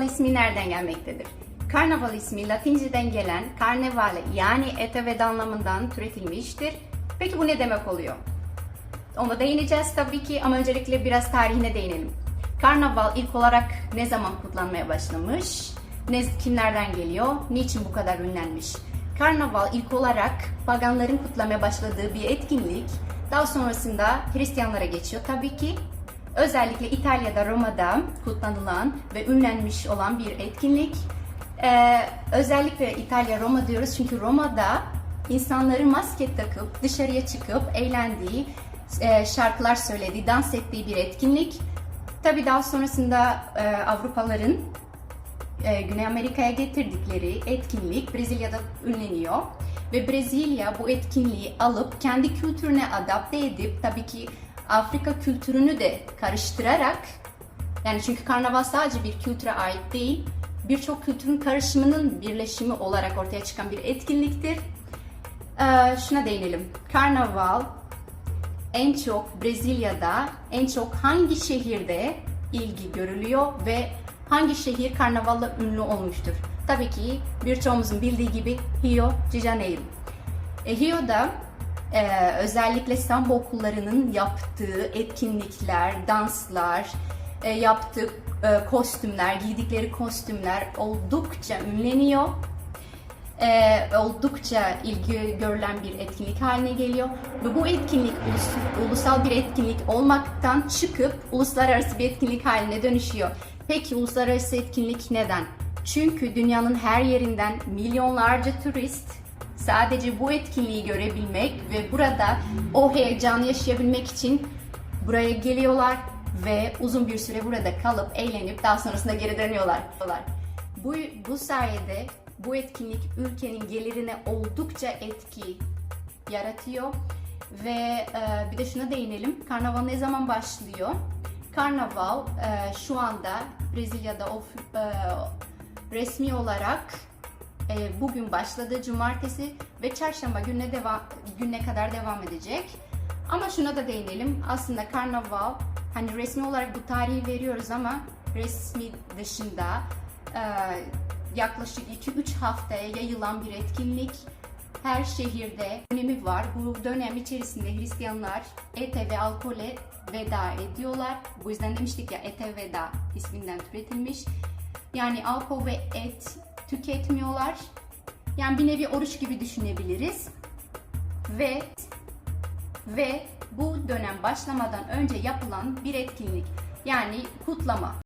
nereden gelmektedir? Karnaval ismi Latinceden gelen carnevale yani ete ve anlamından türetilmiştir. Peki bu ne demek oluyor? Ona değineceğiz tabii ki ama öncelikle biraz tarihine değinelim. Karnaval ilk olarak ne zaman kutlanmaya başlamış? Ne, kimlerden geliyor? Niçin bu kadar ünlenmiş? Karnaval ilk olarak paganların kutlamaya başladığı bir etkinlik. Daha sonrasında Hristiyanlara geçiyor tabii ki. Özellikle İtalya'da, Roma'da kutlanılan ve ünlenmiş olan bir etkinlik. Ee, özellikle İtalya, Roma diyoruz çünkü Roma'da insanların maske takıp dışarıya çıkıp eğlendiği, e, şarkılar söylediği, dans ettiği bir etkinlik. Tabii daha sonrasında e, Avrupalıların e, Güney Amerika'ya getirdikleri etkinlik Brezilya'da ünleniyor. Ve Brezilya bu etkinliği alıp kendi kültürüne adapte edip tabii ki Afrika kültürünü de karıştırarak yani çünkü karnaval sadece bir kültüre ait değil, birçok kültürün karışımının birleşimi olarak ortaya çıkan bir etkinliktir. Ee, şuna değinelim. Karnaval en çok Brezilya'da, en çok hangi şehirde ilgi görülüyor ve hangi şehir karnavalla ünlü olmuştur? Tabii ki birçoğumuzun bildiği gibi Rio de Janeiro. E, Rio'da e, özellikle samba okullarının yaptığı etkinlikler, danslar, e, yaptığı e, kostümler, giydikleri kostümler oldukça ünleniyor. E, oldukça ilgi görülen bir etkinlik haline geliyor. Ve bu etkinlik ulus- ulusal bir etkinlik olmaktan çıkıp uluslararası bir etkinlik haline dönüşüyor. Peki uluslararası etkinlik neden? Çünkü dünyanın her yerinden milyonlarca turist sadece bu etkinliği görebilmek ve burada o heyecanı yaşayabilmek için buraya geliyorlar ve uzun bir süre burada kalıp eğlenip daha sonrasında geri dönüyorlar. Bu, bu sayede bu etkinlik ülkenin gelirine oldukça etki yaratıyor ve e, bir de şuna değinelim. Karnaval ne zaman başlıyor? Karnaval e, şu anda Brezilya'da of, e, resmi olarak e, bugün başladı cumartesi ve çarşamba gününe devam gününe kadar devam edecek. Ama şuna da değinelim. Aslında karnaval hani resmi olarak bu tarihi veriyoruz ama resmi dışında e, yaklaşık 2-3 haftaya yayılan bir etkinlik. Her şehirde önemi var. Bu dönem içerisinde Hristiyanlar ete ve alkole veda ediyorlar. Bu yüzden demiştik ya ete veda isminden türetilmiş. Yani alkol ve et tüketmiyorlar. Yani bir nevi oruç gibi düşünebiliriz. Ve ve bu dönem başlamadan önce yapılan bir etkinlik. Yani kutlama.